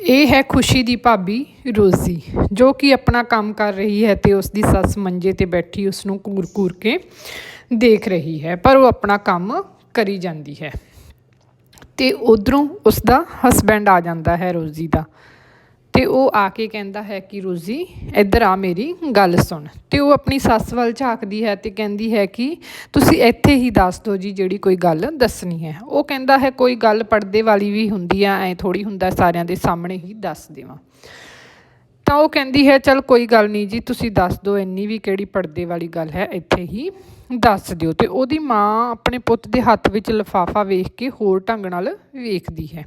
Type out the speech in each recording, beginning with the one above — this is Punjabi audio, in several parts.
ਇਹ ਹੈ ਖੁਸ਼ੀ ਦੀ ਭਾਬੀ ਰੋਜ਼ੀ, ਜੋ ਕਿ ਆਪਣਾ ਕੰਮ ਕਰ ਰਹੀ ਹੈ ਤੇ ਉਸ ਦੀ ਸੱਸ ਮੰਜੇ ਤੇ ਬੈਠੀ ਉਸ ਨੂੰ ਕੂਰ-ਕੂਰ ਕੇ ਦੇਖ ਰਹੀ ਹੈ, ਪਰ ਉਹ ਆਪਣਾ ਕੰਮ ਕਰੀ ਜਾਂਦੀ ਹੈ। ਤੇ ਉਧਰੋਂ ਉਸ ਦਾ ਹਸਬੈਂਡ ਆ ਜਾਂਦਾ ਹੈ ਰੋਜ਼ੀ ਦਾ। ਤੇ ਉਹ ਆ ਕੇ ਕਹਿੰਦਾ ਹੈ ਕਿ ਰੋਜ਼ੀ ਇੱਧਰ ਆ ਮੇਰੀ ਗੱਲ ਸੁਣ। ਤੇ ਉਹ ਆਪਣੀ ਸੱਸ ਵੱਲ ਝਾਕਦੀ ਹੈ ਤੇ ਕਹਿੰਦੀ ਹੈ ਕਿ ਤੁਸੀਂ ਇੱਥੇ ਹੀ ਦੱਸ ਦਿਓ ਜੀ ਜਿਹੜੀ ਕੋਈ ਗੱਲ ਦੱਸਣੀ ਹੈ। ਉਹ ਕਹਿੰਦਾ ਹੈ ਕੋਈ ਗੱਲ ਪਰਦੇ ਵਾਲੀ ਵੀ ਹੁੰਦੀ ਆ, ਐ ਥੋੜੀ ਹੁੰਦਾ ਸਾਰਿਆਂ ਦੇ ਸਾਹਮਣੇ ਹੀ ਦੱਸ ਦੇਵਾਂ। ਤਾਂ ਉਹ ਕਹਿੰਦੀ ਹੈ, ਚਲ ਕੋਈ ਗੱਲ ਨਹੀਂ ਜੀ, ਤੁਸੀਂ ਦੱਸ ਦਿਓ, ਇੰਨੀ ਵੀ ਕਿਹੜੀ ਪਰਦੇ ਵਾਲੀ ਗੱਲ ਹੈ, ਇੱਥੇ ਹੀ ਦੱਸ ਦਿਓ। ਤੇ ਉਹਦੀ ਮਾਂ ਆਪਣੇ ਪੁੱਤ ਦੇ ਹੱਥ ਵਿੱਚ ਲਿਫਾਫਾ ਵੇਖ ਕੇ ਹੋਰ ਢੰਗ ਨਾਲ ਵੇਖਦੀ ਹੈ।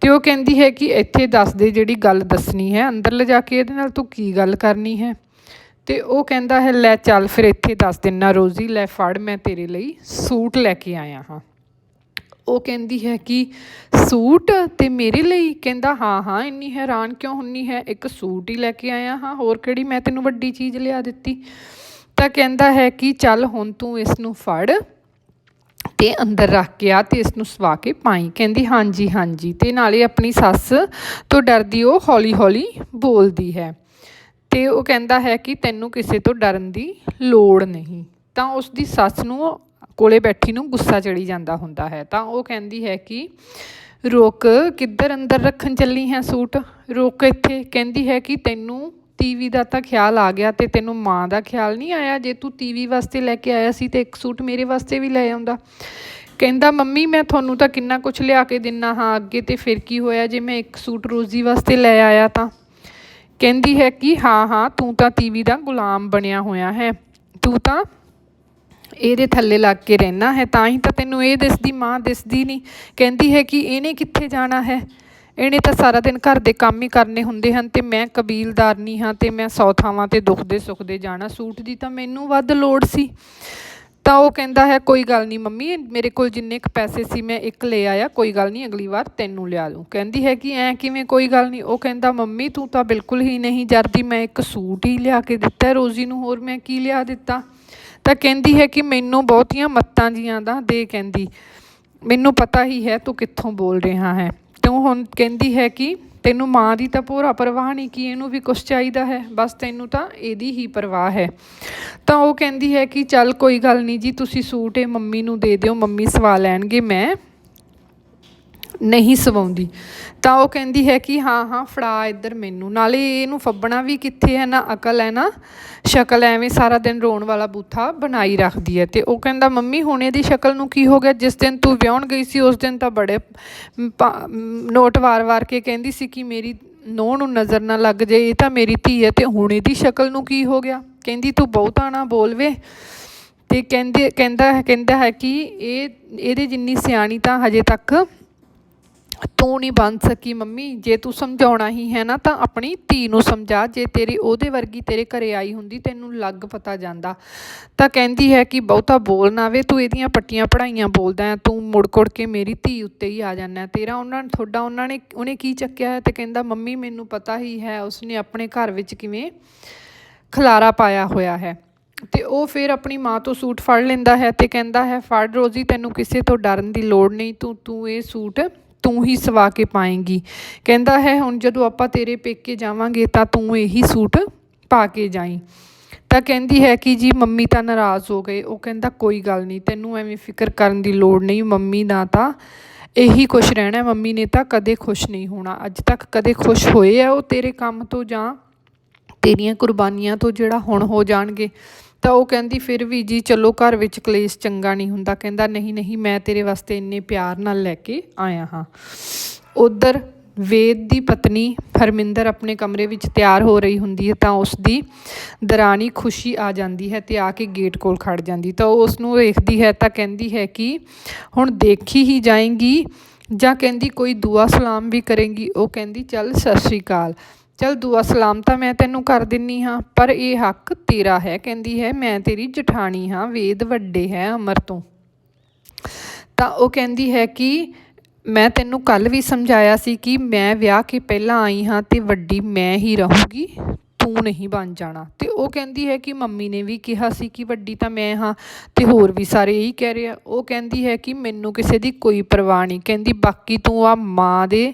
ਤੇ ਉਹ ਕਹਿੰਦੀ ਹੈ ਕਿ ਇੱਥੇ ਦੱਸ ਦੇ ਜਿਹੜੀ ਗੱਲ ਦੱਸਣੀ ਹੈ, ਅੰਦਰ ਲਿਜਾ ਕੇ ਇਹਦੇ ਨਾਲ ਤੂੰ ਕੀ ਗੱਲ ਕਰਨੀ ਹੈ? ਤੇ ਉਹ ਕਹਿੰਦਾ ਹੈ, ਲੈ ਚੱਲ ਫਿਰ ਇੱਥੇ ਦੱਸ ਦਿੰਨਾ ਰੋਜ਼ੀ, ਲੈ ਫੜ, ਮੈਂ ਤੇਰੇ ਲਈ ਸੂਟ ਲੈ ਕੇ ਆਇਆ ਹਾਂ। ਉਹ ਕਹਿੰਦੀ ਹੈ ਕਿ ਸੂਟ ਅਤੇ ਮੇਰੇ ਲਈ ਕਹਿੰਦਾ, ਹਾਂ ਹਾਂ, ਇੰਨੀ ਹੈਰਾਨ ਕਿਉਂ ਹੁੰਨੀ ਹੈ? ਇੱਕ ਸੂਟ ਹੀ ਲੈ ਕੇ ਆਇਆ ਹਾਂ, ਹੋਰ ਕਿਹੜੀ ਮੈਂ ਤੈਨੂੰ ਵੱਡੀ ਚੀਜ਼ ਲਿਆ ਦਿੱਤੀ? ਤਾਂ ਕਹਿੰਦਾ ਹੈ ਕਿ ਚੱਲ ਹੁਣ ਤੂੰ ਇਸ ਨੂੰ ਫੜ ਤੇ ਅੰਦਰ ਰੱਖ ਕੇ ਆ ਤੇ ਇਸ ਨੂੰ ਸਵਾ ਕੇ ਪਾਈ। ਕਹਿੰਦੀ, ਹਾਂਜੀ ਹਾਂਜੀ। ਤੇ ਨਾਲੇ ਆਪਣੀ ਸੱਸ ਤੋਂ ਡਰਦੀ ਉਹ ਹੌਲੀ ਹੌਲੀ ਬੋਲਦੀ ਹੈ। ਤੇ ਉਹ ਕਹਿੰਦਾ ਹੈ ਕਿ ਤੈਨੂੰ ਕਿਸੇ ਤੋਂ ਡਰਨ ਦੀ ਲੋੜ ਨਹੀਂ। ਤਾਂ ਉਸ ਦੀ ਸੱਸ ਨੂੰ ਕੋਲੇ ਬੈਠੀ ਨੂੰ ਗੁੱਸਾ ਚੜੀ ਜਾਂਦਾ ਹੁੰਦਾ ਹੈ। ਤਾਂ ਉਹ ਕਹਿੰਦੀ ਹੈ ਕਿ ਰੁਕ ਕਿੱਧਰ ਅੰਦਰ ਰੱਖਣ ਚੱਲੀ ਹੈ ਸੂਟ? ਰੁਕ ਇੱਥੇ। ਕਹਿੰਦੀ ਹੈ ਕਿ ਤੈਨੂੰ ਟੀਵੀ ਦਾ ਤਾਂ ਖਿਆਲ ਆ ਗਿਆ ਤੇ ਤੈਨੂੰ ਮਾਂ ਦਾ ਖਿਆਲ ਨਹੀਂ ਆਇਆ? ਜੇ ਤੂੰ ਟੀਵੀ ਵਾਸਤੇ ਲੈ ਕੇ ਆਇਆ ਸੀ ਤੇ ਇੱਕ ਸੂਟ ਮੇਰੇ ਵਾਸਤੇ ਵੀ ਲੈ ਆਉਂਦਾ। ਕਹਿੰਦਾ, ਮੰਮੀ, ਮੈਂ ਤੁਹਾਨੂੰ ਤਾਂ ਕਿੰਨਾ ਕੁਝ ਲਿਆ ਕੇ ਦਿੰਨਾ ਹਾਂ। ਅੱਗੇ ਤੇ ਫਿਰ ਕੀ ਹੋਇਆ ਜੇ ਮੈਂ ਇੱਕ ਸੂਟ ਰੋਜ਼ੀ ਵਾਸਤੇ ਲੈ ਆਇਆ ਤਾਂ? ਕਹਿੰਦੀ ਹੈ ਕਿ, ਹਾਂ ਹਾਂ, ਤੂੰ ਤਾਂ ਟੀਵੀ ਦਾ ਗੁਲਾਮ ਬਣਿਆ ਹੋਇਆ ਹੈ। ਤੂੰ ਤਾਂ ਇਹਦੇ ਥੱਲੇ ਲੱਗ ਕੇ ਰਹਿਣਾ ਹੈ। ਤਾਂ ਹੀ ਤਾਂ ਤੈਨੂੰ ਇਹ ਦਿਸਦੀ, ਮਾਂ ਦਿਸਦੀ ਨਹੀਂ। ਕਹਿੰਦੀ ਹੈ ਕਿ ਇਹਨੇ ਕਿੱਥੇ ਜਾਣਾ ਹੈ? ਇਹਨੇ ਤਾਂ ਸਾਰਾ ਦਿਨ ਘਰ ਦੇ ਕੰਮ ਹੀ ਕਰਨੇ ਹੁੰਦੇ ਹਨ ਤੇ ਮੈਂ ਕਬੀਲਦਾਰ ਨਹੀਂ ਹਾਂ ਤੇ ਮੈਂ ਸੌ ਥਾਵਾਂ ਤੇ ਦੁੱਖ ਦੇ ਸੁੱਖ ਦੇ ਜਾਣਾ। ਸੂਟ ਦੀ ਤਾਂ ਮੈਨੂੰ ਵੱਧ ਲੋੜ ਸੀ। ਤਾਂ ਉਹ ਕਹਿੰਦਾ ਹੈ, ਕੋਈ ਗੱਲ ਨਹੀਂ ਮੰਮੀ, ਮੇਰੇ ਕੋਲ ਜਿੰਨੇ ਕ ਪੈਸੇ ਸੀ ਮੈਂ ਇੱਕ ਲੈ ਆਇਆ, ਕੋਈ ਗੱਲ ਨਹੀਂ, ਅਗਲੀ ਵਾਰ ਤੈਨੂੰ ਲਿਆ ਦੂੰ ਕਹਿੰਦੀ ਹੈ ਕਿ ਐ ਕਿਵੇਂ, ਕੋਈ ਗੱਲ ਨਹੀਂ। ਉਹ ਕਹਿੰਦਾ, ਮੰਮੀ, ਤੂੰ ਤਾਂ ਬਿਲਕੁਲ ਹੀ ਨਹੀਂ ਜਰਦੀ, ਮੈਂ ਇੱਕ ਸੂਟ ਹੀ ਲਿਆ ਕੇ ਦਿੱਤਾ ਰੋਜ਼ੀ ਨੂੰ, ਹੋਰ ਮੈਂ ਕੀ ਲਿਆ ਦਿੱਤਾ? ਤਾਂ ਕਹਿੰਦੀ ਹੈ ਕਿ ਮੈਨੂੰ ਬਹੁਤੀਆਂ ਮੱਤਾਂ ਜੀਆਂ ਦਾ ਦੇ ਕਹਿੰਦੀ, ਮੈਨੂੰ ਪਤਾ ਹੀ ਹੈ ਤੂੰ ਕਿੱਥੋਂ ਬੋਲ ਰਿਹਾ ਹੈ। ਤੂੰ ਹੁਣ ਕਹਿੰਦੀ ਹੈ ਕਿ ਤੈਨੂੰ ਮਾਂ ਦੀ ਤਾਂ ਪੂਰਾ ਪਰਵਾਹ ਨਹੀਂ ਕਿ ਇਹਨੂੰ ਵੀ ਕੁਝ ਚਾਹੀਦਾ ਹੈ, ਬਸ ਤੈਨੂੰ ਤਾਂ ਇਹਦੀ ਹੀ ਪਰਵਾਹ ਹੈ। ਤਾਂ ਉਹ ਕਹਿੰਦੀ ਹੈ ਕਿ ਚੱਲ ਕੋਈ ਗੱਲ ਨਹੀਂ ਜੀ, ਤੁਸੀਂ ਸੂਟ ਇਹ ਮੰਮੀ ਨੂੰ ਦੇ ਦਿਓ, ਮੰਮੀ ਸਵਾ ਲੈਣਗੇ, ਮੈਂ ਨਹੀਂ ਸਵਾਉਂਦੀ। ਤਾਂ ਉਹ ਕਹਿੰਦੀ ਹੈ ਕਿ ਹਾਂ ਹਾਂ, ਫੜਾ ਇੱਧਰ ਮੈਨੂੰ। ਨਾਲੇ ਇਹਨੂੰ ਫੱਬਣਾ ਵੀ ਕਿੱਥੇ ਹੈ ਨਾ, ਅਕਲ ਹੈ ਨਾ। ਸ਼ਕਲ ਐਵੇਂ ਸਾਰਾ ਦਿਨ ਰੋਣ ਵਾਲਾ ਬੂਥਾ ਬਣਾਈ ਰੱਖਦੀ ਹੈ। ਤੇ ਉਹ ਕਹਿੰਦਾ, ਮੰਮੀ, ਹੁਣ ਇਹਦੀ ਸ਼ਕਲ ਨੂੰ ਕੀ ਹੋ ਗਿਆ? ਜਿਸ ਦਿਨ ਤੂੰ ਵਿਆਹਣ ਗਈ ਸੀ, ਉਸ ਦਿਨ ਤਾਂ ਬੜੇ ਨੋਟ ਵਾਰ-ਵਾਰ ਕੇ ਕਹਿੰਦੀ ਸੀ ਕਿ ਮੇਰੀ ਨੋਹ ਨੂੰ ਨਜ਼ਰ ਨਾ ਲੱਗ ਜਾਏ, ਇਹ ਤਾਂ ਮੇਰੀ ਧੀ ਹੈ ਤੇ ਹੁਣ ਇਹਦੀ ਸ਼ਕਲ ਨੂੰ ਕੀ ਹੋ ਗਿਆ? ਕਹਿੰਦੀ, ਤੂੰ ਬਹੁਤਾ ਨਾ ਬੋਲਵੇ ਤੇ ਕਹਿੰਦੇ, ਕਹਿੰਦਾ ਕਹਿੰਦਾ ਹੈ ਕਿ ਇਹ, ਇਹਦੇ ਜਿੰਨੀ ਸਿਆਣੀ ਤਾਂ ਹਜੇ ਤੱਕ ਤੂੰ ਨਹੀਂ ਬਣ ਸਕੀ ਮੰਮੀ, ਜੇ ਤੂੰ ਸਮਝਾਉਣਾ ਹੀ ਹੈ ਨਾ, ਤਾਂ ਆਪਣੀ ਧੀ ਨੂੰ ਸਮਝਾ। ਜੇ ਤੇਰੀ ਉਹਦੇ ਵਰਗੀ ਤੇਰੇ ਘਰੇ ਆਈ ਹੁੰਦੀ, ਤੈਨੂੰ ਲੱਗ ਪਤਾ ਜਾਂਦਾ। ਤਾਂ ਕਹਿੰਦੀ ਹੈ ਕਿ ਬਹੁਤਾ ਬੋਲ ਨਾ ਵੇ ਤੂੰ ਇਹਦੀਆਂ ਪੱਟੀਆਂ ਪੜਾਈਆਂ ਬੋਲਦਾ ਹੈ, ਤੂੰ ਮੁੜ ਕੁੜ ਕੇ ਮੇਰੀ ਧੀ ਉੱਤੇ ਹੀ ਆ ਜਾਂਦਾ ਤੇਰਾ ਉਹਨਾਂ ਨੇ ਤੁਹਾਡਾ ਉਹਨਾਂ ਨੇ, ਉਹਨੇ ਕੀ ਚੱਕਿਆ ਹੈ ਤੇ ਕਹਿੰਦਾ, ਮੰਮੀ, ਮੈਨੂੰ ਪਤਾ ਹੀ ਹੈ, ਉਸਨੇ ਆਪਣੇ ਘਰ ਵਿੱਚ ਕਿਵੇਂ ਖਲਾਰਾ ਪਾਇਆ ਹੋਇਆ ਹੈ। ਤੇ ਉਹ ਫਿਰ ਆਪਣੀ ਮਾਂ ਤੋਂ ਸੂਟ ਫੜ ਲੈਂਦਾ ਹੈ ਤੇ ਕਹਿੰਦਾ ਹੈ, ਫੜ ਰੋਜ਼ੀ, ਤੈਨੂੰ ਕਿਸੇ ਤੋਂ ਡਰਨ ਦੀ ਲੋੜ ਨਹੀਂ, ਤੂੰ ਤੂੰ ਇਹ ਸੂਟ ਤੂੰ ਹੀ ਸਵਾ ਕੇ ਪਾਏਂਗੀ। ਕਹਿੰਦਾ ਹੈ, ਹੁਣ ਜਦੋਂ ਆਪਾਂ ਤੇਰੇ ਪੇਕੇ ਜਾਵਾਂਗੇ ਤਾਂ ਤੂੰ ਇਹੀ ਸੂਟ ਪਾ ਕੇ ਜਾਈਂ। ਤਾਂ ਕਹਿੰਦੀ ਹੈ ਕਿ ਜੀ, ਮੰਮੀ ਤਾਂ ਨਾਰਾਜ਼ ਹੋ ਗਏ। ਉਹ ਕਹਿੰਦਾ, ਕੋਈ ਗੱਲ ਨਹੀਂ, ਤੈਨੂੰ ਐਵੇਂ ਫਿਕਰ ਕਰਨ ਦੀ ਲੋੜ ਨਹੀਂ। ਮੰਮੀ ਦਾ ਤਾਂ ਇਹੀ ਖੁਸ਼ ਰਹਿਣਾ, ਮੰਮੀ ਨੇ ਤਾਂ ਕਦੇ ਖੁਸ਼ ਨਹੀਂ ਹੋਣਾ। ਅੱਜ ਤੱਕ ਕਦੇ ਖੁਸ਼ ਹੋਏ ਆ ਉਹ ਤੇਰੇ ਕੰਮ ਤੋਂ ਜਾਂ ਤੇਰੀਆਂ ਕੁਰਬਾਨੀਆਂ ਤੋਂ ਜਿਹੜਾ ਹੁਣ ਹੋ ਜਾਣਗੇ। ਤਾਂ ਉਹ ਕਹਿੰਦੀ ਫਿਰ ਵੀ ਜੀ ਚਲੋ ਘਰ ਵਿੱਚ ਕਲੇਸ਼ ਚੰਗਾ ਨਹੀਂ ਹੁੰਦਾ। ਕਹਿੰਦਾ, ਨਹੀਂ ਨਹੀਂ, ਮੈਂ ਤੇਰੇ ਵਾਸਤੇ ਇੰਨੇ ਪਿਆਰ ਨਾਲ ਲੈ ਕੇ ਆਇਆ ਹਾਂ। ਉਧਰ ਵੇਦ ਦੀ ਪਤਨੀ ਹਰਮਿੰਦਰ ਆਪਣੇ ਕਮਰੇ ਵਿੱਚ ਤਿਆਰ ਹੋ ਰਹੀ ਹੁੰਦੀ ਹੈ ਤਾਂ ਉਸ ਦੀ ਦਰਾਣੀ ਖੁਸ਼ੀ ਆ ਜਾਂਦੀ ਹੈ ਤੇ ਆ ਕੇ ਗੇਟ ਕੋਲ ਖੜ ਜਾਂਦੀ। ਤਾਂ ਉਹ ਉਸ ਨੂੰ ਵੇਖਦੀ ਹੈ ਤਾਂ ਕਹਿੰਦੀ ਹੈ ਕਿ ਹੁਣ ਦੇਖੀ ਹੀ ਜਾਏਗੀ ਜਾਂ ਕਹਿੰਦੀ ਕੋਈ ਦੁਆ ਸਲਾਮ ਵੀ ਕਰੇਗੀ। ਉਹ ਕਹਿੰਦੀ, ਚੱਲ, ਸਤਿ ਸ਼੍ਰੀ ਅਕਾਲ। ਚਲ ਦੁਆ ਸਲਾਮ ਤਾਂ ਮੈਂ ਤੈਨੂੰ ਕਰ ਦਿੰਨੀ ਹਾਂ, ਪਰ ਇਹ ਹੱਕ ਤੇਰਾ ਹੈ, ਕਹਿੰਦੀ ਹੈ, ਮੈਂ ਤੇਰੀ ਜਠਾਣੀ ਹਾਂ, ਵੇਦ ਵੱਡੇ ਹੈ ਅਮਰ ਤੋਂ। ਤਾਂ ਉਹ ਕਹਿੰਦੀ ਹੈ ਕਿ ਮੈਂ ਤੈਨੂੰ ਕੱਲ ਵੀ ਸਮਝਾਇਆ ਸੀ ਕਿ ਮੈਂ ਵਿਆਹ ਕੇ ਪਹਿਲਾਂ ਆਈ ਹਾਂ ਤੇ ਵੱਡੀ ਮੈਂ ਹੀ ਰਹੂਗੀ, ਤੂੰ ਨਹੀਂ ਬਣ ਜਾਣਾ। ਤੇ ਉਹ ਕਹਿੰਦੀ ਹੈ ਕਿ ਮੰਮੀ ਨੇ ਵੀ ਕਿਹਾ ਸੀ ਕਿ ਵੱਡੀ ਤਾਂ ਮੈਂ ਹਾਂ, ਤੇ ਹੋਰ ਵੀ ਸਾਰੇ ਇਹੀ ਕਹਿ ਰਹੇ ਆ। ਉਹ ਕਹਿੰਦੀ ਹੈ ਕਿ ਮੈਨੂੰ ਕਿਸੇ ਦੀ ਕੋਈ ਪਰਵਾਹ ਨਹੀਂ, ਕਹਿੰਦੀ ਬਾਕੀ ਤੂੰ ਆ ਮਾਂ ਦੇ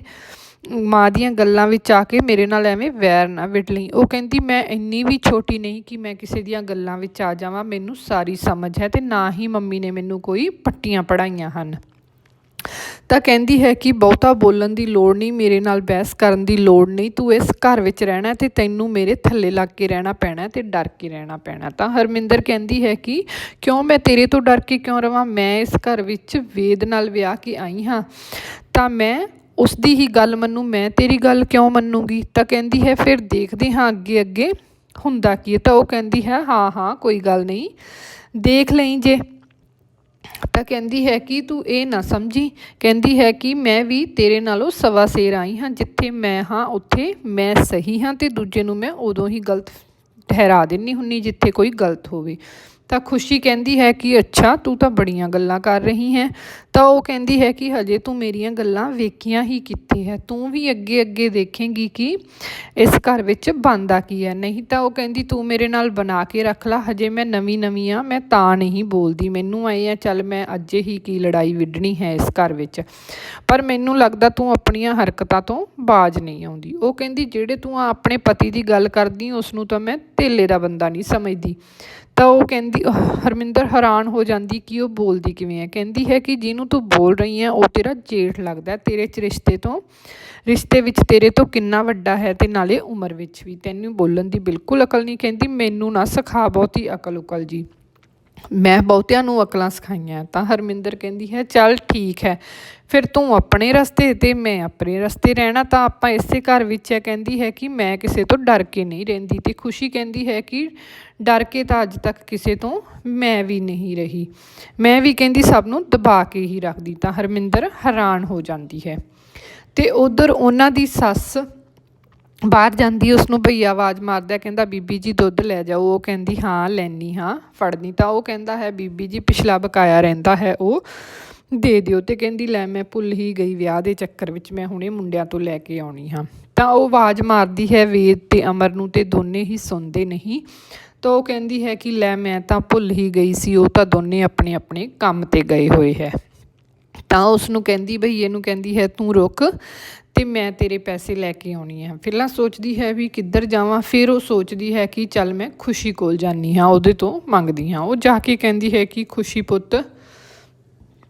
ਮਾਂ ਦੀਆਂ ਗੱਲਾਂ ਵਿੱਚ ਆ ਕੇ ਮੇਰੇ ਨਾਲ ਐਵੇਂ ਵੈਰ ਨਾ ਵਿਟ ਲਈ ਉਹ ਕਹਿੰਦੀ, ਮੈਂ ਇੰਨੀ ਵੀ ਛੋਟੀ ਨਹੀਂ ਕਿ ਮੈਂ ਕਿਸੇ ਦੀਆਂ ਗੱਲਾਂ ਵਿੱਚ ਆ ਜਾਵਾਂ। ਮੈਨੂੰ ਸਾਰੀ ਸਮਝ ਹੈ ਅਤੇ ਨਾ ਹੀ ਮੰਮੀ ਨੇ ਮੈਨੂੰ ਕੋਈ ਪੱਟੀਆਂ ਪੜਾਈਆਂ ਹਨ। ਤਾਂ ਕਹਿੰਦੀ ਹੈ ਕਿ ਬਹੁਤਾ ਬੋਲਣ ਦੀ ਲੋੜ ਨਹੀਂ, ਮੇਰੇ ਨਾਲ ਬਹਿਸ ਕਰਨ ਦੀ ਲੋੜ ਨਹੀਂ। ਤੂੰ ਇਸ ਘਰ ਵਿੱਚ ਰਹਿਣਾ ਤੇ ਤੈਨੂੰ ਮੇਰੇ ਥੱਲੇ ਲੱਗ ਕੇ ਰਹਿਣਾ ਪੈਣਾ ਤੇ ਡਰ ਕੇ ਰਹਿਣਾ ਪੈਣਾ। ਤਾਂ ਹਰਮਿੰਦਰ ਕਹਿੰਦੀ ਹੈ ਕਿ ਕਿਉਂ ਮੈਂ ਤੇਰੇ ਤੋਂ ਡਰ ਕੇ ਕਿਉਂ ਰਵਾਂ? ਮੈਂ ਇਸ ਘਰ ਵਿੱਚ ਵੇਦ ਨਾਲ ਵਿਆਹ ਕੇ ਆਈ ਹਾਂ। ਤਾਂ ਮੈਂ ਉਸ ਦੀ ਹੀ ਗੱਲ ਮੰਨੂ ਮੈਂ, ਤੇਰੀ ਗੱਲ ਕਿਉਂ ਮੰਨੂਗੀ? ਤਾਂ ਕਹਿੰਦੀ ਹੈ, ਫਿਰ ਦੇਖਦੇ ਹਾਂ ਅੱਗੇ ਅੱਗੇ ਹੁੰਦਾ ਕੀ ਹੈ। ਤਾਂ ਉਹ ਕਹਿੰਦੀ ਹੈ, ਹਾਂ ਹਾਂ, ਕੋਈ ਗੱਲ ਨਹੀਂ, ਦੇਖ ਲਈ ਜੇ। ਤਾਂ ਕਹਿੰਦੀ ਹੈ ਕਿ ਤੂੰ ਇਹ ਨਾ ਸਮਝੀ। ਕਹਿੰਦੀ ਹੈ ਕਿ ਮੈਂ ਵੀ ਤੇਰੇ ਨਾਲੋਂ ਸਵਾ ਸੇਰ ਆਈ ਹਾਂ। ਜਿੱਥੇ ਮੈਂ ਹਾਂ, ਉੱਥੇ ਮੈਂ ਸਹੀ ਹਾਂ ਤੇ ਦੂਜੇ ਨੂੰ ਮੈਂ ਉਦੋਂ ਹੀ ਗਲਤ ਠਹਿਰਾ ਦਿੰਨੀ ਹੁੰਨੀ ਜਿੱਥੇ ਕੋਈ ਗਲਤ ਹੋਵੇ। ਤਾਂ ਖੁਸ਼ੀ ਕਹਿੰਦੀ ਹੈ ਕਿ ਅੱਛਾ, ਤੂੰ ਤਾਂ ਬੜੀਆਂ ਗੱਲਾਂ ਕਰ ਰਹੀ ਹੈ। ਤਾਂ ਉਹ ਕਹਿੰਦੀ ਹੈ ਕਿ ਹਜੇ ਤੂੰ ਮੇਰੀਆਂ ਗੱਲਾਂ ਵੇਖੀਆਂ ਹੀ ਕਿੱਥੇ ਹੈ। ਤੂੰ ਵੀ ਅੱਗੇ ਅੱਗੇ ਦੇਖੇਂਗੀ ਕਿ ਇਸ ਘਰ ਵਿੱਚ ਬੰਦਾ ਕੀ ਹੈ। ਨਹੀਂ ਤਾਂ ਉਹ ਕਹਿੰਦੀ, ਤੂੰ ਮੇਰੇ ਨਾਲ ਬਣਾ ਕੇ ਰੱਖ ਲੈ। ਹਜੇ ਮੈਂ ਨਵੀਂ ਨਵੀਂ ਆ ਮੈਂ ਤਾਂ ਨਹੀਂ ਬੋਲਦੀ। ਮੈਨੂੰ ਆਏ ਆ, ਚੱਲ ਮੈਂ ਅੱਜ ਹੀ ਕੀ ਲੜਾਈ ਵਿੱਢਣੀ ਹੈ ਇਸ ਘਰ ਵਿੱਚ। ਪਰ ਮੈਨੂੰ ਲੱਗਦਾ ਤੂੰ ਆਪਣੀਆਂ ਹਰਕਤਾਂ ਤੋਂ ਬਾਜ ਨਹੀਂ ਆਉਂਦੀ। ਉਹ ਕਹਿੰਦੀ, ਜਿਹੜੇ ਤੂੰ ਆਪਣੇ ਪਤੀ ਦੀ ਗੱਲ ਕਰਦੀ ਉਸ ਨੂੰ ਤਾਂ ਮੈਂ ਧੇਲੇ ਦਾ ਬੰਦਾ ਨਹੀਂ ਸਮਝਦੀ। ਤਾਂ ਉਹ ਕਹਿੰਦੀ ਹਰਮਿੰਦਰ ਹੈਰਾਨ ਹੋ ਜਾਂਦੀ ਕਿ ਉਹ ਬੋਲਦੀ ਕਿਵੇਂ ਹੈ। ਕਹਿੰਦੀ ਹੈ ਕਿ ਜਿਹਨੂੰ ਤੂੰ ਬੋਲ ਰਹੀ ਹੈ, ਉਹ ਤੇਰਾ ਜੇਠ ਲੱਗਦਾ ਤੇਰੇ ਚ ਰਿਸ਼ਤੇ ਤੋਂ, ਰਿਸ਼ਤੇ ਵਿੱਚ ਤੇਰੇ ਤੋਂ ਕਿੰਨਾ ਵੱਡਾ ਹੈ ਤੇ ਨਾਲੇ ਉਮਰ ਵਿੱਚ ਵੀ। ਤੈਨੂੰ ਬੋਲਣ ਦੀ ਬਿਲਕੁਲ ਅਕਲ ਨਹੀਂ। ਕਹਿੰਦੀ, ਮੈਨੂੰ ਨਾ ਸਿਖਾ ਬਹੁਤੀ ਅਕਲ ਉਕਲ ਜੀ। ਮੈਂ ਬਹੁਤਿਆਂ ਨੂੰ ਅਕਲਾਂ ਸਿਖਾਈਆਂ, ਤਾਂ ਹਰਮਿੰਦਰ ਕਹਿੰਦੀ ਹੈ, ਚੱਲ ਠੀਕ ਹੈ, ਫਿਰ ਤੂੰ ਆਪਣੇ ਰਸਤੇ ਤੇ, ਮੈਂ ਆਪਣੇ ਰਸਤੇ ਰਹਿਣਾ, ਤਾਂ ਆਪਾਂ ਇਸੇ ਘਰ ਵਿੱਚ ਹੈ, ਕਹਿੰਦੀ ਹੈ ਕਿ ਮੈਂ ਕਿਸੇ ਤੋਂ ਡਰ ਕੇ ਨਹੀਂ ਰਹਿੰਦੀ ਤੇ ਖੁਸ਼ੀ ਕਹਿੰਦੀ ਹੈ ਕਿ ਡਰ ਕੇ ਤਾਂ ਅੱਜ ਤੱਕ ਕਿਸੇ ਤੋਂ ਮੈਂ ਵੀ ਨਹੀਂ ਰਹੀ। ਮੈਂ ਵੀ ਕਹਿੰਦੀ ਸਭ ਨੂੰ ਦਬਾ ਕੇ ਹੀ ਰੱਖਦੀ, ਤਾਂ ਹਰਮਿੰਦਰ ਹੈਰਾਨ ਹੋ ਜਾਂਦੀ ਹੈ। ਤੇ ਉਧਰ ਉਹਨਾਂ ਦੀ ਸੱਸ ਬਾਹਰ ਜਾਂਦੀ, ਉਸਨੂੰ ਭਈਆ ਆਵਾਜ਼ ਮਾਰਦਾ, ਕਹਿੰਦਾ, ਬੀਬੀ ਜੀ ਦੁੱਧ ਲੈ ਜਾਓ। ਉਹ ਕਹਿੰਦੀ, ਹਾਂ, ਲੈਂਦੀ ਹਾਂ ਫੜਨੀ ਤਾਂ ਉਹ ਕਹਿੰਦਾ ਹੈ, ਬੀਬੀ ਜੀ ਪਿਛਲਾ ਬਕਾਇਆ ਰਹਿੰਦਾ ਹੈ, ਉਹ ਦੇ ਦਿਓ। ਤੇ ਕਹਿੰਦੀ, ਲੈ, ਮੈਂ ਭੁੱਲ ਹੀ ਗਈ ਵਿਆਹ ਦੇ ਚੱਕਰ ਵਿੱਚ, ਮੈਂ ਹੁਣੇ ਮੁੰਡਿਆਂ ਤੋਂ ਲੈ ਕੇ ਆਉਣੀ ਹਾਂ। ਤਾਂ ਉਹ ਆਵਾਜ਼ ਮਾਰਦੀ ਹੈ, ਵੇਦ ਤੇ ਅਮਰ ਨੂੰ ਤੇ ਦੋਨੇ ਹੀ ਸੁਣਦੇ ਨਹੀਂ। ਤਾਂ ਉਹ ਕਹਿੰਦੀ ਹੈ ਕਿ, ਲੈ, ਮੈਂ ਤਾਂ ਭੁੱਲ ਹੀ ਗਈ ਸੀ, ਉਹ ਤਾਂ ਦੋਨੇ ਆਪਣੇ ਆਪਣੇ ਕੰਮ ਤੇ ਗਏ ਹੋਏ ਹੈ। ਤਾਂ ਉਸ ਨੂੰ ਕਹਿੰਦੀ, ਭਈਏ ਨੂੰ ਕਹਿੰਦੀ ਹੈ, ਤੂੰ ਰੁਕ ਅਤੇ ਮੈਂ ਤੇਰੇ ਪੈਸੇ ਲੈ ਕੇ ਆਉਣੀ ਆ। ਪਹਿਲਾਂ ਸੋਚਦੀ ਹੈ ਵੀ ਕਿੱਧਰ ਜਾਵਾਂ, ਫਿਰ ਉਹ ਸੋਚਦੀ ਹੈ ਕਿ ਚੱਲ ਮੈਂ ਖੁਸ਼ੀ ਕੋਲ ਜਾਂਦੀ ਹਾਂ, ਉਹਦੇ ਤੋਂ ਮੰਗਦੀ ਹਾਂ। ਉਹ ਜਾ ਕੇ ਕਹਿੰਦੀ ਹੈ ਕਿ ਖੁਸ਼ੀ ਪੁੱਤ,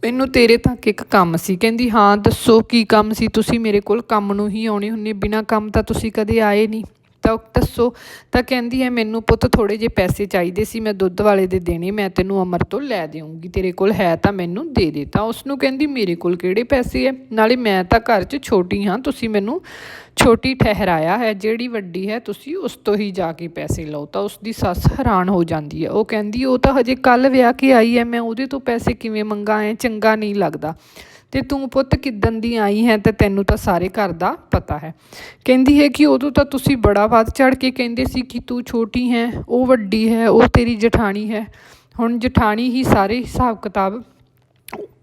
ਮੈਨੂੰ ਤੇਰੇ ਤੱਕ ਇੱਕ ਕੰਮ ਸੀ। ਕਹਿੰਦੀ, ਹਾਂ ਦੱਸੋ ਕੀ ਕੰਮ ਸੀ? ਤੁਸੀਂ ਮੇਰੇ ਕੋਲ ਕੰਮ ਨੂੰ ਹੀ ਆਉਣੇ ਹੁੰਨੇ ਬਿਨਾ ਕੰਮ ਤਾਂ ਤੁਸੀਂ ਕਦੇ ਆਏ ਨਹੀਂ। ਤਾਂ ਦੱਸੋ, ਤਾਂ ਕਹਿੰਦੀ ਹੈ, ਮੈਨੂੰ ਪੁੱਤ ਥੋੜੇ ਜਿਹੇ ਪੈਸੇ ਚਾਹੀਦੇ ਸੀ, ਮੈਂ ਦੁੱਧ ਵਾਲੇ ਦੇ ਦੇਣੇ, ਮੈਂ ਤੈਨੂੰ ਅਮਰ ਤੋਂ ਲੈ ਦੇਵਾਂਗੀ ਤੇਰੇ ਕੋਲ ਹੈ ਤਾਂ ਮੈਨੂੰ ਦੇ ਦੇ। ਤਾਂ ਉਸ ਨੂੰ ਕਹਿੰਦੀ, ਮੇਰੇ ਕੋਲ ਕਿਹੜੇ ਪੈਸੇ ਹੈ ਨਾਲੇ ਮੈਂ ਤਾਂ ਘਰ 'ਚ ਛੋਟੀ ਹਾਂ, ਤੁਸੀਂ ਮੈਨੂੰ ਛੋਟੀ ਠਹਿਰਾਇਆ ਹੈ, ਜਿਹੜੀ ਵੱਡੀ ਹੈ, ਤੁਸੀਂ ਉਸ ਤੋਂ ਹੀ ਜਾ ਕੇ ਪੈਸੇ ਲਓ। ਤਾਂ ਉਸ ਦੀ ਸੱਸ ਹੈਰਾਨ ਹੋ ਜਾਂਦੀ ਹੈ। ਉਹ ਕਹਿੰਦੀ, ਉਹ ਤਾਂ ਹਜੇ ਕੱਲ ਵਿਆਹ ਕੇ ਆਈ ਹੈ, ਮੈਂ ਉਹਦੇ ਤੋਂ ਪੈਸੇ ਕਿਵੇਂ ਮੰਗਾਂ ਐ? ਚੰਗਾ ਨਹੀਂ ਲੱਗਦਾ। ਤੇ ਤੂੰ ਪੁੱਤ ਕਿੱਦਣ ਦੀ ਆਈ ਹੈ ਤੇ ਤੈਨੂੰ ਤਾਂ ਸਾਰੇ ਘਰ ਦਾ ਪਤਾ ਹੈ। ਕਹਿੰਦੀ ਹੈ ਕਿ ਉਦੋਂ ਤਾਂ ਤੁਸੀਂ ਬੜਾ ਵੱਧ ਚੜ ਕੇ ਕਹਿੰਦੇ ਸੀ ਕਿ ਤੂੰ ਛੋਟੀ ਹੈ, ਉਹ ਵੱਡੀ ਹੈ, ਉਹ ਤੇਰੀ ਜਠਾਣੀ ਹੈ। ਹੁਣ ਜਠਾਣੀ ਹੀ ਸਾਰੇ ਹਿਸਾਬ ਕਿਤਾਬ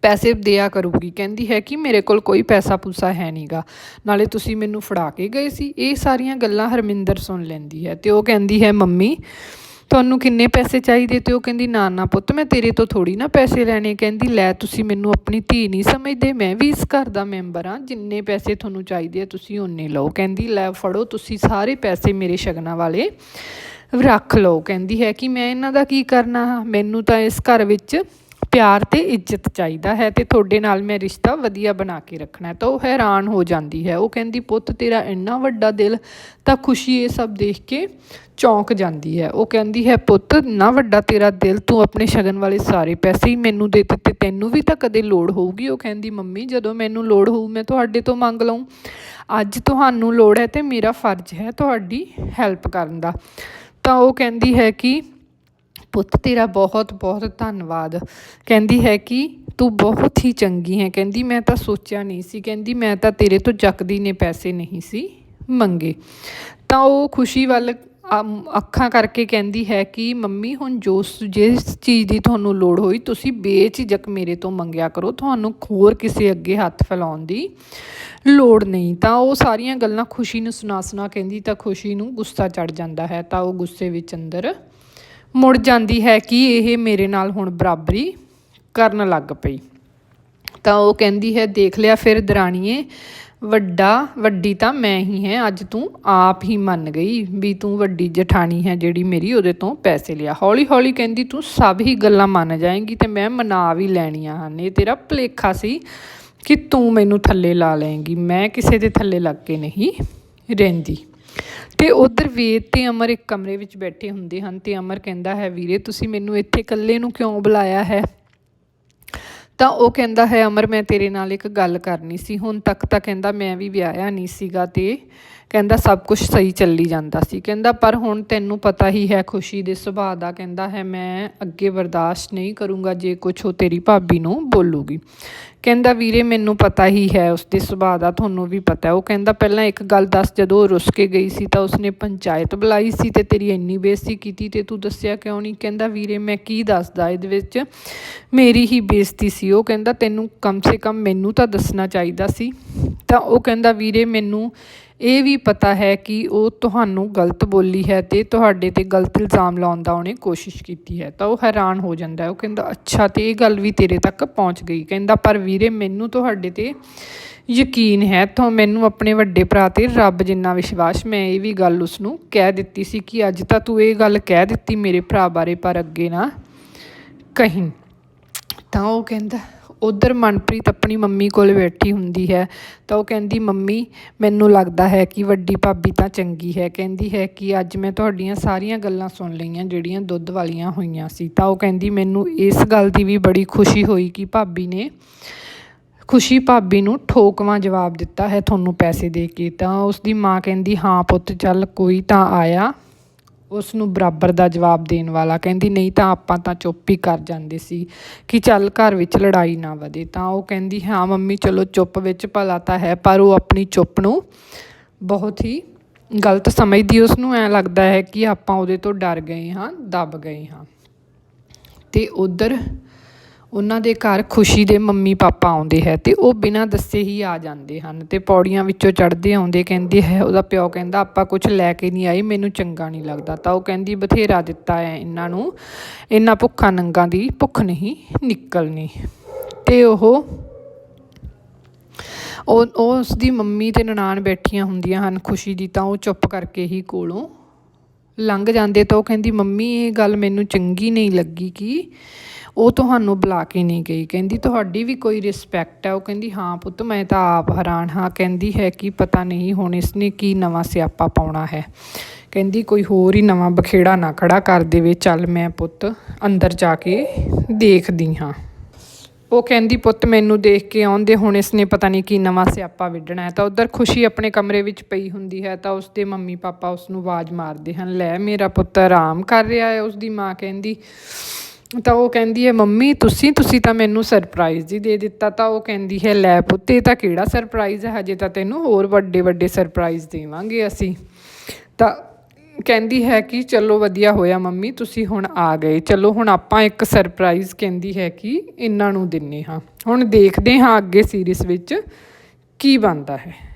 ਪੈਸੇ ਦਿਆ ਕਰੂਗੀ। ਕਹਿੰਦੀ ਹੈ ਕਿ ਮੇਰੇ ਕੋਲ ਕੋਈ ਪੈਸਾ ਪੂਸਾ ਹੈ ਨਹੀਂਗਾ ਨਾਲੇ ਤੁਸੀਂ ਮੈਨੂੰ ਫੜਾ ਕੇ ਗਏ ਸੀ। ਇਹ ਸਾਰੀਆਂ ਗੱਲਾਂ ਹਰਮਿੰਦਰ ਸੁਣ ਲੈਂਦੀ ਹੈ ਤੇ ਉਹ ਕਹਿੰਦੀ ਹੈ, ਮੰਮੀ ਤੁਹਾਨੂੰ ਕਿੰਨੇ ਪੈਸੇ ਚਾਹੀਦੇ ਅਤੇ ਉਹ ਕਹਿੰਦੀ, ਨਾ ਨਾ ਪੁੱਤ, ਮੈਂ ਤੇਰੇ ਤੋਂ ਥੋੜ੍ਹੀ ਨਾ ਪੈਸੇ ਲੈਣੇ ਕਹਿੰਦੀ, ਲੈ, ਤੁਸੀਂ ਮੈਨੂੰ ਆਪਣੀ ਧੀ ਨਹੀਂ ਸਮਝਦੇ, ਮੈਂ ਵੀ ਇਸ ਘਰ ਦਾ ਮੈਂਬਰ ਹਾਂ। ਜਿੰਨੇ ਪੈਸੇ ਤੁਹਾਨੂੰ ਚਾਹੀਦੇ ਆ, ਤੁਸੀਂ ਓਨੇ ਲਓ। ਕਹਿੰਦੀ, ਲੈ, ਫੜੋ, ਤੁਸੀਂ ਸਾਰੇ ਪੈਸੇ ਮੇਰੇ ਸ਼ਗਨਾਂ ਵਾਲੇ ਰੱਖ ਲਓ। ਕਹਿੰਦੀ, ਹੈ ਕਿ ਮੈਂ ਇਹਨਾਂ ਦਾ ਕੀ ਕਰਨਾ? ਮੈਨੂੰ ਤਾਂ ਇਸ ਘਰ ਵਿੱਚ ਪਿਆਰ ਤੇ ਇੱਜ਼ਤ ਚਾਹੀਦਾ ਹੈ ਤੇ ਤੁਹਾਡੇ ਨਾਲ ਮੈਂ ਰਿਸ਼ਤਾ ਵਧੀਆ ਬਣਾ ਕੇ ਰੱਖਣਾ ਤਾਂ ਉਹ ਹੈਰਾਨ ਹੋ ਜਾਂਦੀ ਹੈ। ਉਹ ਕਹਿੰਦੀ, ਪੁੱਤ, ਤੇਰਾ ਇੰਨਾ ਵੱਡਾ ਦਿਲ ਤਾਂ ਖੁਸ਼ੀ ਇਹ ਸਭ ਦੇਖ ਕੇ ਚੌਂਕ ਜਾਂਦੀ ਹੈ। ਉਹ ਕਹਿੰਦੀ ਹੈ, ਪੁੱਤ ਨਾ ਵੱਡਾ ਤੇਰਾ ਦਿਲ ਤੂੰ ਆਪਣੇ ਸ਼ਗਨ ਵਾਲੇ ਸਾਰੇ ਪੈਸੇ ਹੀ ਮੈਨੂੰ ਦੇ ਦਿੱਤੇ, ਤੈਨੂੰ ਵੀ ਤਾਂ ਕਦੇ ਲੋੜ ਹੋਊਗੀ? ਉਹ ਕਹਿੰਦੀ, ਮੰਮੀ, ਜਦੋਂ ਮੈਨੂੰ ਲੋੜ ਹੋਊ, ਮੈਂ ਤੁਹਾਡੇ ਤੋਂ ਮੰਗ ਲਵਾਂ ਅੱਜ ਤੁਹਾਨੂੰ ਲੋੜ ਹੈ ਤੇ ਮੇਰਾ ਫਰਜ਼ ਹੈ ਤੁਹਾਡੀ ਹੈਲਪ ਕਰਨ ਦਾ। ਤਾਂ ਉਹ ਕਹਿੰਦੀ ਹੈ ਕਿ ਪੁੱਤ ਤੇਰਾ ਬਹੁਤ ਬਹੁਤ ਧੰਨਵਾਦ। ਕਹਿੰਦੀ ਹੈ ਕਿ ਤੂੰ ਬਹੁਤ ਹੀ ਚੰਗੀ ਹੈ। ਕਹਿੰਦੀ, ਮੈਂ ਤਾਂ ਸੋਚਿਆ ਨਹੀਂ ਸੀ। ਕਹਿੰਦੀ, ਮੈਂ ਤਾਂ ਤੇਰੇ ਤੋਂ ਜੱਕਦੀ ਨੇ ਪੈਸੇ ਨਹੀਂ ਸੀ ਮੰਗੇ। ਤਾਂ ਉਹ ਖੁਸ਼ੀ ਵੱਲ ਅੱਖਾਂ ਕਰਕੇ ਕਹਿੰਦੀ ਹੈ ਕਿ, ਮੰਮੀ, ਹੁਣ ਜੋ ਜਿਸ ਚੀਜ਼ ਦੀ ਤੁਹਾਨੂੰ ਲੋੜ ਹੋਈ, ਤੁਸੀਂ ਬੇਝਿਜਕ ਮੇਰੇ ਤੋਂ ਮੰਗਿਆ ਕਰੋ। ਤੁਹਾਨੂੰ ਹੋਰ ਕਿਸੇ ਅੱਗੇ ਹੱਥ ਫੈਲਾਉਣ ਦੀ ਲੋੜ ਨਹੀਂ। ਤਾਂ ਉਹ ਸਾਰੀਆਂ ਗੱਲਾਂ ਖੁਸ਼ੀ ਨੂੰ ਸੁਣਾ ਸੁਣਾ ਕਹਿੰਦੀ ਤਾਂ ਖੁਸ਼ੀ ਨੂੰ ਗੁੱਸਾ ਚੜ ਜਾਂਦਾ ਹੈ। ਤਾਂ ਉਹ ਗੁੱਸੇ ਵਿੱਚ ਅੰਦਰ ਮੁੜ ਜਾਂਦੀ ਹੈ ਕਿ ਇਹ ਮੇਰੇ ਨਾਲ ਹੁਣ ਬਰਾਬਰੀ ਕਰਨ ਲੱਗ ਪਈ। ਤਾਂ ਉਹ ਕਹਿੰਦੀ ਹੈ, ਦੇਖ ਲਿਆ ਫਿਰ ਦਰਾਣੀਏ, ਵੱਡਾ, ਵੱਡੀ ਤਾਂ ਮੈਂ ਹੀ ਹੈ, ਅੱਜ ਤੂੰ ਆਪ ਹੀ ਮੰਨ ਗਈ ਵੀ ਤੂੰ ਵੱਡੀ ਜਠਾਣੀ ਹੈ ਜਿਹੜੀ ਮੇਰੀ, ਉਹਦੇ ਤੋਂ ਪੈਸੇ ਲਿਆ। ਹੌਲੀ ਹੌਲੀ ਕਹਿੰਦੀ, ਤੂੰ ਸਭ ਹੀ ਗੱਲਾਂ ਮੰਨ ਜਾਏਂਗੀ ਤੇ ਮੈਂ ਮਨਾ ਵੀ ਲੈਣੀਆਂ ਹਨ। ਇਹ ਤੇਰਾ ਭੁਲੇਖਾ ਸੀ ਕਿ ਤੂੰ ਮੈਨੂੰ ਥੱਲੇ ਲਾ ਲਏਂਗੀ। ਮੈਂ ਕਿਸੇ ਦੇ ਥੱਲੇ ਲੱਗ ਕੇ ਨਹੀਂ ਰਹਿੰਦੀ। ਤੇ ਉਧਰ ਵੇਦ ਤੇ ਅਮਰ ਇੱਕ ਕਮਰੇ ਵਿੱਚ ਬੈਠੇ ਹੁੰਦੇ ਹਨ ਤੇ ਅਮਰ ਕਹਿੰਦਾ ਹੈ, ਵੀਰੇ, ਤੁਸੀਂ ਮੈਨੂੰ ਇੱਥੇ ਇਕੱਲੇ ਨੂੰ ਕਿਉਂ ਬੁਲਾਇਆ ਹੈ? ਤਾਂ ਉਹ ਕਹਿੰਦਾ ਹੈ, ਅਮਰ, ਮੈਂ ਤੇਰੇ ਨਾਲ ਇੱਕ ਗੱਲ ਕਰਨੀ ਸੀ। ਹੁਣ ਤੱਕ ਤਾਂ ਕਹਿੰਦਾ ਮੈਂ ਵੀ ਵਿਆਹਿਆ ਨਹੀਂ ਸੀਗਾ ਤੇ ਕਹਿੰਦਾ ਸਭ ਕੁਝ ਸਹੀ ਚੱਲੀ ਜਾਂਦਾ ਸੀ। ਕਹਿੰਦਾ, ਪਰ ਹੁਣ ਤੈਨੂੰ ਪਤਾ ਹੀ ਹੈ ਖੁਸ਼ੀ ਦੇ ਸੁਭਾਅ ਦਾ। ਕਹਿੰਦਾ ਹੈ, ਮੈਂ ਅੱਗੇ ਬਰਦਾਸ਼ਤ ਨਹੀਂ ਕਰੂੰਗਾ ਜੇ ਕੁਝ ਉਹ ਤੇਰੀ ਭਾਬੀ ਨੂੰ ਬੋਲੂਗੀ। ਕਹਿੰਦਾ, ਵੀਰੇ, ਮੈਨੂੰ ਪਤਾ ਹੀ ਹੈ ਉਸਦੇ ਸੁਭਾਅ ਦਾ ਤੁਹਾਨੂੰ ਵੀ ਪਤਾ ਉਹ ਕਹਿੰਦਾ, ਪਹਿਲਾਂ ਇੱਕ ਗੱਲ ਦੱਸ, ਜਦੋਂ ਉਹ ਰੁੱਸ ਕੇ ਗਈ ਸੀ ਤਾਂ ਉਸਨੇ ਪੰਚਾਇਤ ਬੁਲਾਈ ਸੀ ਤੇ ਤੇਰੀ ਇੰਨੀ ਬੇਇੱਜ਼ਤੀ ਕੀਤੀ ਤੇ ਤੂੰ ਦੱਸਿਆ ਕਿਉਂ ਨਹੀਂ? ਕਹਿੰਦਾ, ਵੀਰੇ, ਮੈਂ ਕੀ ਦੱਸਦਾ? ਇਹਦੇ ਵਿੱਚ ਮੇਰੀ ਹੀ ਬੇਇੱਜ਼ਤੀ ਸੀ। ਉਹ ਕਹਿੰਦਾ, ਤੈਨੂੰ ਕਮ ਸੇ ਕਮ ਮੈਨੂੰ ਤਾਂ ਦੱਸਣਾ ਚਾਹੀਦਾ ਸੀ। ਤਾਂ ਉਹ ਕਹਿੰਦਾ, ਵੀਰੇ, ਮੈਨੂੰ ਇਹ ਵੀ ਪਤਾ ਹੈ ਕਿ ਉਹ ਤੁਹਾਨੂੰ ਗਲਤ ਬੋਲੀ ਹੈ ਤੇ ਤੁਹਾਡੇ ਤੇ ਗਲਤ ਇਲਜ਼ਾਮ ਲਾਉਣ ਦਾ ਉਹਨੇ ਕੋਸ਼ਿਸ਼ ਕੀਤੀ ਹੈ। ਤਾਂ ਉਹ ਹੈਰਾਨ ਹੋ ਜਾਂਦਾ ਉਹ ਕਹਿੰਦਾ, ਅੱਛਾ, ਤੇ ਇਹ ਗੱਲ ਵੀ ਤੇਰੇ ਤੱਕ ਪਹੁੰਚ ਗਈ। ਕਹਿੰਦਾ, ਪਰ ਵੀਰੇ, ਮੈਨੂੰ ਤੁਹਾਡੇ ਤੇ ਯਕੀਨ ਹੈ। ਤਾਂ ਮੈਨੂੰ ਆਪਣੇ ਵੱਡੇ ਭਰਾ ਤੇ ਰੱਬ ਜਿੰਨਾ ਵਿਸ਼ਵਾਸ, ਮੈਂ ਇਹ ਵੀ ਗੱਲ ਉਸ ਨੂੰ ਕਹਿ ਦਿੱਤੀ ਸੀ ਕਿ ਅੱਜ ਤਾਂ ਤੂੰ ਇਹ ਗੱਲ ਕਹਿ ਦਿੱਤੀ ਮੇਰੇ ਭਰਾ ਬਾਰੇ, ਪਰ ਅੱਗੇ ਨਾ ਕਹੀਂ। ਤਾਂ ਉਹ ਕਹਿੰਦਾ ਉੱਧਰ ਮਨਪ੍ਰੀਤ ਆਪਣੀ ਮੰਮੀ ਕੋਲ ਬੈਠੀ ਹੁੰਦੀ ਹੈ, ਤਾਂ ਉਹ ਕਹਿੰਦੀ, ਮੰਮੀ, ਮੈਨੂੰ ਲੱਗਦਾ ਹੈ ਕਿ ਵੱਡੀ ਭਾਬੀ ਤਾਂ ਚੰਗੀ ਹੈ। ਕਹਿੰਦੀ ਹੈ ਕਿ ਅੱਜ ਮੈਂ ਤੁਹਾਡੀਆਂ ਸਾਰੀਆਂ ਗੱਲਾਂ ਸੁਣ ਲਈਆਂ, ਜਿਹੜੀਆਂ ਦੁੱਧ ਵਾਲੀਆਂ ਹੋਈਆਂ ਸੀ। ਤਾਂ ਉਹ ਕਹਿੰਦੀ, ਮੈਨੂੰ ਇਸ ਗੱਲ ਦੀ ਵੀ ਬੜੀ ਖੁਸ਼ੀ ਹੋਈ ਕਿ ਭਾਬੀ ਨੇ, ਖੁਸ਼ੀ ਭਾਬੀ ਨੂੰ ਠੋਕਵਾਂ ਜਵਾਬ ਦਿੱਤਾ ਹੈ, ਤੁਹਾਨੂੰ ਪੈਸੇ ਦੇ ਕੇ। ਤਾਂ ਉਸ ਦੀ ਮਾਂ ਕਹਿੰਦੀ, ਹਾਂ ਪੁੱਤ, ਚੱਲ ਕੋਈ ਤਾਂ ਆਇਆ। ਉਸ ਨੂੰ ਬਰਾਬਰ ਦਾ ਜਵਾਬ ਦੇਣ ਵਾਲਾ। ਕਹਿੰਦੀ, ਨਹੀਂ ਤਾਂ ਆਪਾਂ ਤਾਂ ਚੁੱਪ ਹੀ ਕਰ ਜਾਂਦੇ ਸੀ ਕਿ ਚੱਲ ਘਰ ਵਿੱਚ ਲੜਾਈ ਨਾ ਵਧੇ। ਤਾਂ ਉਹ ਕਹਿੰਦੀ, ਹਾਂ ਮੰਮੀ, ਚਲੋ ਚੁੱਪ ਵਿੱਚ ਭਲਾ ਤਾਂ ਹੈ, ਪਰ ਉਹ ਆਪਣੀ ਚੁੱਪ ਨੂੰ ਬਹੁਤ ਹੀ ਗਲਤ ਸਮਝਦੀ। ਉਸ ਨੂੰ ਐ ਲੱਗਦਾ ਹੈ ਕਿ ਆਪਾਂ ਉਹਦੇ ਤੋਂ ਡਰ ਗਏ ਹਾਂ, ਦੱਬ ਗਏ ਹਾਂ। ਤੇ ਉਧਰ ਉਹਨਾਂ ਦੇ ਘਰ ਖੁਸ਼ੀ ਦੇ ਮੰਮੀ ਪਾਪਾ ਆਉਂਦੇ ਹੈ ਅਤੇ ਉਹ ਬਿਨਾਂ ਦੱਸੇ ਹੀ ਆ ਜਾਂਦੇ ਹਨ ਅਤੇ ਪੌੜੀਆਂ ਵਿੱਚੋਂ ਚੜ੍ਹਦੇ ਆਉਂਦੇ ਕਹਿੰਦੇ ਹੈ, ਉਹਦਾ ਪਿਓ ਕਹਿੰਦਾ, ਆਪਾਂ ਕੁਛ ਲੈ ਕੇ ਨਹੀਂ ਆਏ, ਮੈਨੂੰ ਚੰਗਾ ਨਹੀਂ ਲੱਗਦਾ। ਤਾਂ ਉਹ ਕਹਿੰਦੀ, ਬਥੇਰਾ ਦਿੱਤਾ ਹੈ ਇਹਨਾਂ ਨੂੰ, ਇਹਨਾਂ ਭੁੱਖਾਂ ਨੰਗਾਂ ਦੀ ਭੁੱਖ ਨਹੀਂ ਨਿਕਲਣੀ। ਅਤੇ ਉਹ ਉਹ ਉਹ ਉਸ ਦੀ ਮੰਮੀ ਤੇ ਨਨਾਣ ਬੈਠੀਆਂ ਹੁੰਦੀਆਂ ਹਨ ਖੁਸ਼ੀ ਦੀ ਤਾਂ ਉਹ ਚੁੱਪ ਕਰਕੇ ਹੀ ਕੋਲੋਂ ਲੰਘ ਜਾਂਦੇ ਤਾਂ ਉਹ ਕਹਿੰਦੀ, ਮੰਮੀ, ਇਹ ਗੱਲ ਮੈਨੂੰ ਚੰਗੀ ਨਹੀਂ ਲੱਗੀ ਕਿ ਉਹ ਤੁਹਾਨੂੰ ਬੁਲਾ ਕੇ ਨਹੀਂ ਗਈ। ਕਹਿੰਦੀ, ਤੁਹਾਡੀ ਵੀ ਕੋਈ ਰਿਸਪੈਕਟ ਹੈ ਉਹ ਕਹਿੰਦੀ, ਹਾਂ ਪੁੱਤ, ਮੈਂ ਤਾਂ ਆਪ ਹੈਰਾਨ ਹਾਂ। ਕਹਿੰਦੀ ਹੈ ਕਿ ਪਤਾ ਨਹੀਂ ਹੁਣ ਇਸਨੇ ਕੀ ਨਵਾਂ ਸਿਆਪਾ ਪਾਉਣਾ ਹੈ। ਕਹਿੰਦੀ, ਕੋਈ ਹੋਰ ਹੀ ਨਵਾਂ ਬਖੇੜਾ ਨਾ ਖੜਾ ਕਰ ਦੇਵੇ। ਚੱਲ ਮੈਂ ਪੁੱਤ ਅੰਦਰ ਜਾ ਕੇ ਦੇਖਦੀ ਹਾਂ। ਉਹ ਕਹਿੰਦੀ, ਪੁੱਤ, ਮੈਨੂੰ ਦੇਖ ਕੇ ਆਉਂਦੇ ਹੁਣ ਇਸਨੇ ਪਤਾ ਨਹੀਂ ਕੀ ਨਵਾਂ ਸਿਆਪਾ ਵਿੱਢਣਾ ਹੈ। ਤਾਂ ਉਧਰ ਖੁਸ਼ੀ ਆਪਣੇ ਕਮਰੇ ਵਿੱਚ ਪਈ ਹੁੰਦੀ ਹੈ ਤਾਂ ਉਸਦੇ ਮੰਮੀ ਪਾਪਾ ਉਸ ਨੂੰ ਆਵਾਜ਼ ਮਾਰਦੇ ਹਨ, ਲੈ ਮੇਰਾ ਪੁੱਤ, ਆਰਾਮ ਕਰ ਰਿਹਾ ਹੈ। ਉਸਦੀ ਮਾਂ ਕਹਿੰਦੀ ਤਾਂ ਉਹ ਕਹਿੰਦੀ ਹੈ, ਮੰਮੀ, ਤੁਸੀਂ ਤੁਸੀਂ ਤਾਂ ਮੈਨੂੰ ਸਰਪ੍ਰਾਈਜ਼ ਹੀ ਦੇ ਦਿੱਤਾ। ਤਾਂ ਉਹ ਕਹਿੰਦੀ ਹੈ, ਲੈ ਪੁੱਤ, ਇਹ ਤਾਂ ਕਿਹੜਾ ਸਰਪ੍ਰਾਈਜ਼ ਹੈ? ਹਜੇ ਤਾਂ ਤੈਨੂੰ ਹੋਰ ਵੱਡੇ ਵੱਡੇ ਸਰਪ੍ਰਾਈਜ਼ ਦੇਵਾਂਗੇ ਅਸੀਂ। ਤਾਂ ਕਹਿੰਦੀ ਹੈ ਕਿ, ਚਲੋ ਵਧੀਆ ਹੋਇਆ ਮੰਮੀ, ਤੁਸੀਂ ਹੁਣ ਆ ਗਏ। ਚਲੋ ਹੁਣ ਆਪਾਂ ਇੱਕ ਸਰਪ੍ਰਾਈਜ਼ ਕਹਿੰਦੀ ਹੈ ਕਿ ਇਹਨਾਂ ਨੂੰ ਦਿੰਨੇ ਹਾਂ। ਹੁਣ ਦੇਖਦੇ ਹਾਂ ਅੱਗੇ ਸੀਰੀਜ਼ ਵਿੱਚ ਕੀ ਬਣਦਾ ਹੈ।